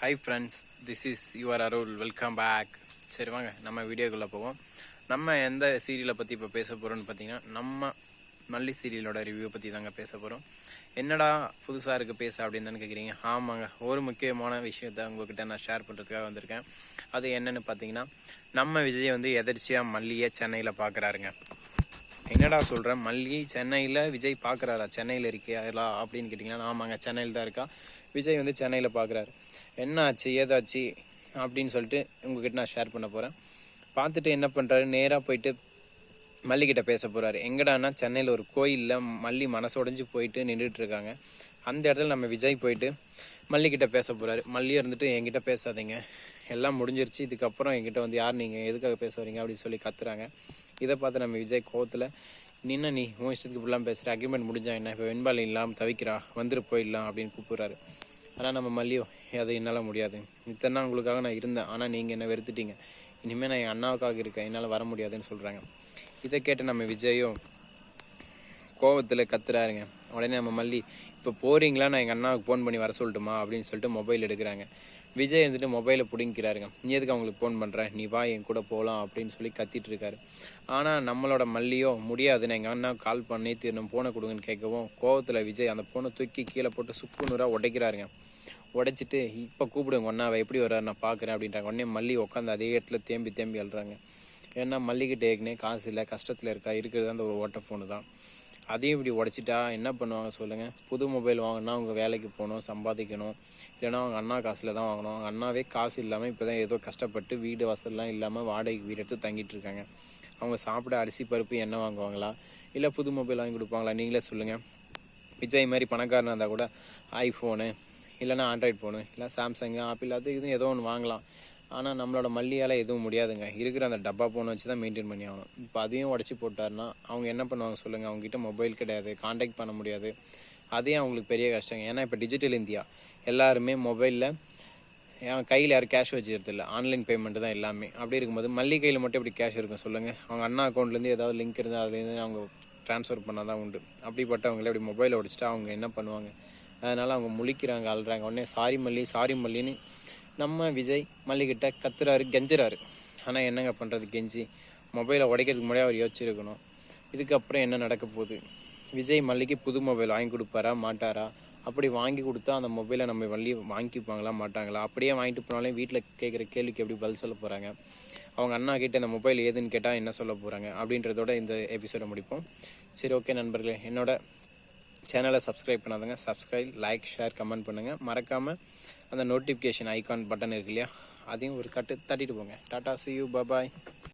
Hi friends this is your Arul welcome back சரி வாங்க. நம்ம வீடியோக்குள்ளே போவோம். நம்ம எந்த சீரியலை பற்றி இப்போ பேச போகிறோம்னு பார்த்தீங்கன்னா நம்ம மல்லி சீரியலோட ரிவ்யூ பற்றி தாங்க பேச போகிறோம் என்னடா புதுசாக இருக்குது பேச அப்படின்னு தானே கேட்குறீங்க ஆமாங்க. ஒரு முக்கியமான விஷயத்த உங்ககிட்ட நான் ஷேர் பண்ணுறதுக்காக வந்திருக்கேன். அது என்னன்னு பார்த்தீங்கன்னா நம்ம விஜய் வந்து எதர்ச்சியாக மல்லியை சென்னையில் பார்க்குறாருங்க என்னடா சொல்கிறேன் மல்லி சென்னையில் விஜய் பார்க்குறாரா சென்னையில் இருக்கியா? அப்படின்னு கேட்டிங்கன்னா ஆமாங்க சென்னையில் தான் இருக்கா. விஜய் வந்து சென்னையில் பார்க்குறாரு என்ன ஆச்சு ஏதாச்சு அப்படின்னு சொல்லிட்டு உங்ககிட்ட நான் ஷேர் பண்ண போகிறேன் பார்த்துட்டு என்ன பண்ணுறாரு நேராக போயிட்டு மல்லிகிட்ட பேச போகிறாரு எங்கடான்னா சென்னையில் ஒரு கோயிலில் மல்லி மனசொடைஞ்சு போயிட்டு நின்றுட்டு இருக்காங்க. அந்த இடத்துல நம்ம விஜய் போயிட்டு மல்லிகிட்ட பேச போகிறாரு மல்லி இருந்துட்டு என்கிட்ட பேசாதீங்க. எல்லாம் முடிஞ்சிருச்சு. இதுக்கப்புறம் என்கிட்ட வந்து யார் நீங்கள் எதுக்காக பேச வரீங்க? அப்படின்னு சொல்லி கத்துறாங்க. இதை பார்த்து நம்ம விஜய் கோவத்தில் நின்ன நீ உன் இஷ்டத்துக்கு இப்படிலாம் பேசுகிற அக்ரிமெண்ட் முடிஞ்சா என்ன? இப்போ வெண்பால் இல்லாமல் தவிக்கிறா. வந்துட்டு போயிடலாம். அப்படின்னு கூப்பிட்றாரு. ஆனால் நம்ம மல்லியோ அது என்னால் முடியாது. இத்தனை நாள் உங்களுக்காக நான் இருந்தேன். ஆனால் நீங்கள் என்ன வெறுத்துட்டீங்க. இனிமேல் நான் என் அண்ணாவுக்காக இருக்கேன். என்னால் வர முடியாதுன்னு சொல்கிறாங்க இதை கேட்டு நம்ம விஜயும் கோவத்தில் கத்துறாருங்க. உடனே நம்ம மல்லி இப்போ போகிறீங்களா நான் எங்கள் அண்ணாவுக்கு ஃபோன் பண்ணி வர சொல்லட்டுமா? அப்படின்னு சொல்லிட்டு மொபைல் எடுக்கிறாங்க. விஜய் வந்துட்டு மொபைலை பிடிங்கிறாருங்க நீ எதுக்கு அவங்களுக்கு ஃபோன் பண்ணுற நீ வா என் கூட போகலாம் அப்படின்னு சொல்லி கத்திட்டு இருக்காரு ஆனால் நம்மளோட மல்லியோ முடியாதுன்னு எங்கள் அண்ணா கால் பண்ணி தீரணும். ஃபோனை கொடுங்கன்னு கேட்கவும் கோவத்தில் விஜய் அந்த ஃபோனை தூக்கி கீழே போட்டு சுக்கு நூறாக உடைக்கிறாருங்க. உடைச்சிட்டு இப்போ கூப்பிடுங்க ஒன்னாவை எப்படி வர்றாரு நான் பார்க்குறேன் அப்படின்றாங்க. உடனே மல்லி உட்காந்து அதே இடத்துல தேம்பி தேம்பி அழுறாங்க. ஏன்னா மல்லிகிட்ட ஏற்கனவே காசு இல்லை கஷ்டத்தில் இருக்கா இருக்கிறது அந்த ஒரு ஓட்ட ஃபோனு தான். அதையும் இப்படி உடைச்சிட்டா என்ன பண்ணுவாங்க சொல்லுங்கள் புது மொபைல் வாங்கினா அவங்க வேலைக்கு போகணும் சம்பாதிக்கணும். இல்லைன்னா அவங்க அண்ணா காசில் தான் வாங்கணும். அவங்க அண்ணாவே காசு இல்லாமல் இப்போ தான் ஏதோ கஷ்டப்பட்டு வீடு வசதிலாம் இல்லாமல் வாடகைக்கு வீடு எடுத்து தங்கிட்டு இருக்காங்க. அவங்க சாப்பிட அரிசி பருப்பு எண்ணெய் வாங்குவாங்களா? இல்லை புது மொபைல் வாங்கி கொடுப்பாங்களா? நீங்களே சொல்லுங்கள் விஜய் மாதிரி பணக்காரனாக இருந்தால் கூட ஐஃபோனு இல்லைன்னா ஆண்ட்ராய்ட் ஃபோனு இல்லை சாம்சங் ஆப்பிள் அது இது ஏதோ ஒன்று வாங்கலாம். ஆனால் நம்மளோட மல்லியால் எதுவும் முடியாதுங்க. இருக்கிற அந்த டப்பா ஃபோனை வச்சு தான் மெயின்டைன் பண்ணி ஆகணும். இப்போ அதையும் உடச்சி போட்டாருன்னா அவங்க என்ன பண்ணுவாங்க சொல்லுங்கள் அவங்ககிட்ட மொபைல் கிடையாது காண்டாக்ட் பண்ண முடியாது. அதே அவங்களுக்கு பெரிய கஷ்டங்க. ஏன்னா இப்போ டிஜிட்டல் இந்தியா எல்லாருமே மொபைலில் என் கையில் யாரும் கேஷ் வச்சுக்கிறது இல்லை. ஆன்லைன் பேமெண்ட் தான் எல்லாமே. அப்படி இருக்கும்போது மல்லி கையில் மட்டும் இப்படி கேஷ் இருக்கும் சொல்லுங்கள் அவங்க அண்ணா அக்கௌண்ட்லேருந்து ஏதாவது லிங்க் இருந்தால் அதுலேருந்து அவங்க ட்ரான்ஸ்ஃபர் பண்ணால் தான் உண்டு. அப்படிப்பட்டவங்களே அப்படி மொபைலை உடைச்சிட்டா அவங்க என்ன பண்ணுவாங்க? அதனால் அவங்க முழிக்கிறாங்க அழுறாங்க. உடனே சாரி மல்லி சாரி மல்லின்னு நம்ம விஜய் மல்லிகிட்ட கத்துறாரு கெஞ்சுறாரு. ஆனால் என்னங்க பண்ணுறது கெஞ்சி. மொபைலை உடைக்கிறதுக்கு முன்னாடி அவர் யோசிச்சிருக்கணும். இதுக்கப்புறம் என்ன நடக்க போகுது? விஜய் மல்லிக்கு புது மொபைல் வாங்கி கொடுப்பாரா மாட்டாரா? அப்படி வாங்கி கொடுத்தா அந்த மொபைலை நம்ம வள்ளி வாங்கிப்பாங்களா மாட்டாங்களா? அப்படியே வாங்கிட்டு போனாலே வீட்டில் கேட்குற கேள்விக்கு எப்படி பதில் சொல்ல போகிறாங்க அவங்க அண்ணா கிட்ட அந்த மொபைல் ஏதுன்னு கேட்டால் என்ன சொல்ல போகிறாங்க அப்படின்றதோட இந்த எபிசோடை முடிப்போம். சரி ஓகே நண்பர்களே. என்னோட சேனலை சப்ஸ்கிரைப் பண்ணாதங்க. சப்ஸ்கிரைப் லைக் ஷேர் கமெண்ட் பண்ணுங்கள் மறக்காமல் அந்த நோட்டிஃபிகேஷன் ஐக்கான் பட்டன் இருக்கு இல்லையா? அதையும் ஒரு கட்டு தட்டிட்டு போங்க. Tata C you bye bye